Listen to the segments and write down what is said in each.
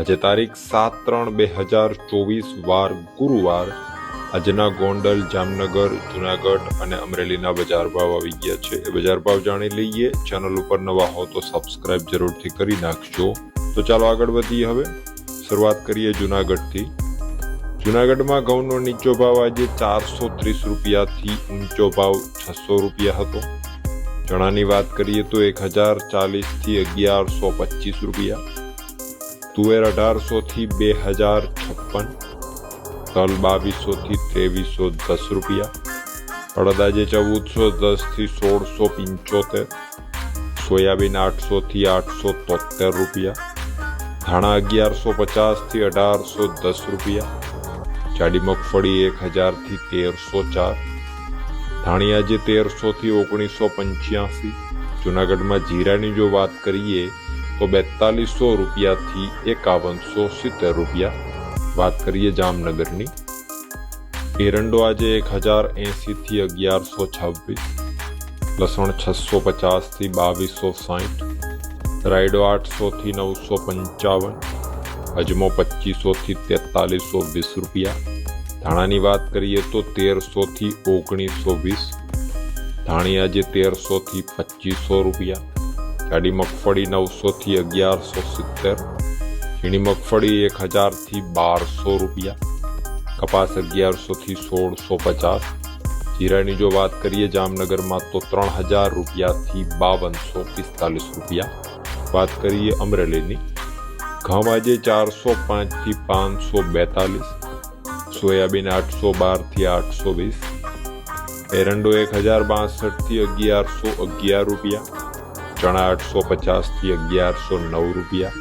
આજે તારીખ સાત ત્રણ બે હજાર ચોવીસ, વાર ગુરુવાર. આજના ગોંડલ, જામનગર, જુનાગઢ અને અમરેલીના બજાર ભાવ આવી ગયા છે. એ બજાર ભાવ જાણી લઈએ. ચેનલ ઉપર નવા હો તો સબસ્ક્રાઇબ જરૂરથી કરી નાખજો. તો ચાલો આગળ વધીએ હવે. શરૂઆત કરીએ જુનાગઢથી. જુનાગઢમાં ઘઉંનો નીચો ભાવ આજે ચારસો ત્રીસ રૂપિયાથી ઊંચો ભાવ છસો રૂપિયા હતો. ચણાની વાત કરીએ તો એક હજાર ચાલીસથી અગિયારસો પચીસ રૂપિયા. તુવેર અઢારસોથી બે હજાર છપ્પન, તલ બાવીસોથી ત્રેવીસો દસ રૂપિયા અડદ આજે ચૌદસો દસથી સોળસો પંચોતેર, સોયાબીન આઠસોથી આઠસો તોતેર રૂપિયા, ધાણા અગિયારસો પચાસથી અઢારસો દસ રૂપિયા, જાડી મગફળી એક હજારથી તેરસો ચાર ધાણી આજે તેરસોથી ઓગણીસો પંચ્યાસી, જુનાગઢમાં જીરાની જો વાત કરીએ તો બેતાલીસો રૂપિયાથી એકાવનસો સિત્તેર રૂપિયા. વાત કરીએ જામનગરની. એરંડો આજે એક હજાર એંસીથી અગિયારસો છવ્વીસ. લસણ છસો પચાસથી બાવીસો સાઠ રાયડો આઠસોથી નવસો પંચાવન. અજમો પચીસોથી તેતાલીસો વીસ રૂપિયા. ધાણાની વાત કરીએ તો તેરસોથી ઓગણીસો વીસ. ધાણી આજે તેરસોથી પચીસો રૂપિયા. જાડી મગફળી નવસોથી અગિયારસો સિત્તેર, ઝીણી મગફળી એક હજારથી બારસો રૂપિયા, કપાસ અગિયારસોથી સોળસો પચાસ, જીરાની જો વાત કરીએ જામનગરમાં તો ત્રણ હજાર રૂપિયાથી બાવનસો પિસ્તાલીસ રૂપિયા. વાત કરીએ અમરેલીની, ઘઉં આજે ચારસો પાંચથી પાંચસો બેતાલીસ, સોયાબીન આઠસો બારથી આઠસો વીસ, એરંડો એક હજાર બાસઠથી અગિયારસો અગિયાર રૂપિયા ચણા આઠસો પચાસથી અગિયારસો નવ રૂપિયા.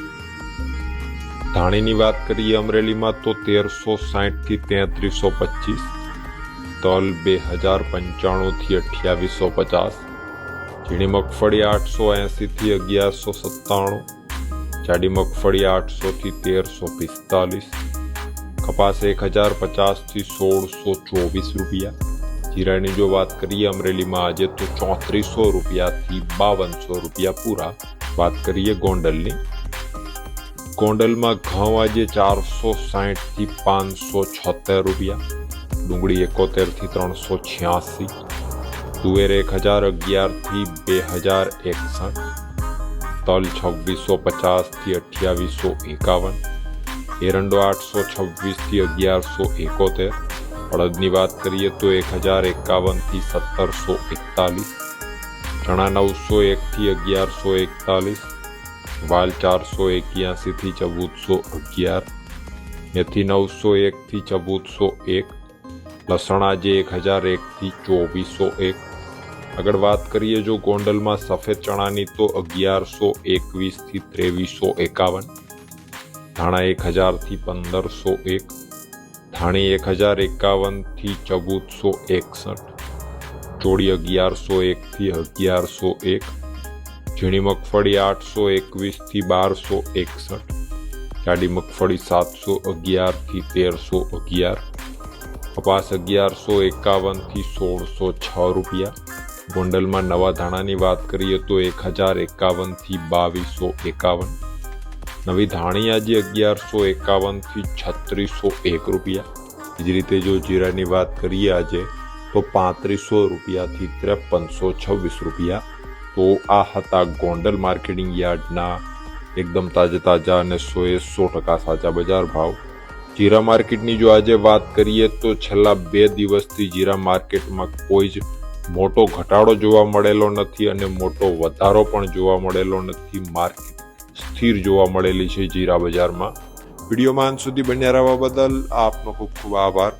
ધાણીની વાત કરીએ અમરેલીમાં તો તેરસો સાહીઠથી તેત્રીસો પચીસ. તલ બે હજાર પંચાણુંથી અઠ્યાવીસો પચાસ. ઝીણી મગફળી આઠસો એંસીથી અગિયારસો સત્તાણું. જાડી મગફળી આઠસોથી તેરસો પિસ્તાલીસ. કપાસ એક હજાર પચાસથી સોળસો ચોવીસ રૂપિયા. જીરાની જો વાત કરીએ અમરેલીમાં આજે તો ચોત્રીસો રૂપિયાથી બાવનસો રૂપિયા પૂરા. વાત કરીએ ગોંડલની. ગોંડલમાં ઘઉં આજે ચારસો સાહીઠથી પાંચસો છોતેર રૂપિયા. ડુંગળી એકોતેરથી ત્રણસો છ્યાસી. તુવેર એક હજાર અગિયારથી બે હજાર એકસઠ. તલ છવ્વીસો પચાસથી અઠ્યાવીસો એકાવન. એરંડો આઠસો છવ્વીસથી અગિયારસો એકોતેર. અડદની વાત કરીએ તો એક હજાર એકાવનથી સત્તરસો એકતાલીસ, ચણા નવસો એકથી અગિયારસો એકતાલીસ, વાલ ચારસો એક્યાસીથી ચૌદસો અગિયાર, મેથી નવસો એકથી ચૌદસો એક, લસણ આજે એક હજાર એકથી ચોવીસો એક. આગળ વાત કરીએ જો ગોંડલમાં સફેદ ચણાની તો અગિયારસો એકવીસથી ત્રેવીસો એકાવન, ધાણા એક હજારથી પંદરસો એક ધાણી એક હજાર એકાવનથી ચૌદસો એકસઠ, ચોળી અગિયારસો એકથી અગિયારસો એક, ઝીણી મગફળી આઠસો એકવીસથી બારસો એકસઠ, જાડી મગફળી સાતસો અગિયારથી તેરસો અગિયાર, કપાસ અગિયારસો એકાવનથી સોળસો છ રૂપિયા, ગોંડલમાં નવા ધાણાની વાત કરીએ તો એક હજાર એકાવનથી બાવીસો એકાવન નવી ધાણી આજે અગિયારસો એકાવનથી છત્રીસો એક રૂપિયા. એ જ રીતે જો જીરાની વાત કરીએ આજે, તો પાંત્રીસો રૂપિયાથી ત્રેપનસો છવ્વીસ રૂપિયા. તો આ હતા ગોંડલ માર્કેટિંગ યાર્ડના એકદમ તાજા તાજા અને સોએ સો ટકા સાચા બજાર ભાવ. જીરા માર્કેટની જો આજે વાત કરીએ, તો છેલ્લા બે દિવસથી જીરા માર્કેટમાં કોઈ જ મોટો ઘટાડો જોવા મળેલો નથી અને મોટો વધારો પણ જોવા મળેલો નથી માર્કેટ સ્થિર જોવા મળેલી છે જીરા બજારમાં વિડીયોમાં અંત સુધી બન્યા રહેવા બદલ આપનો ખૂબ ખૂબ આભાર.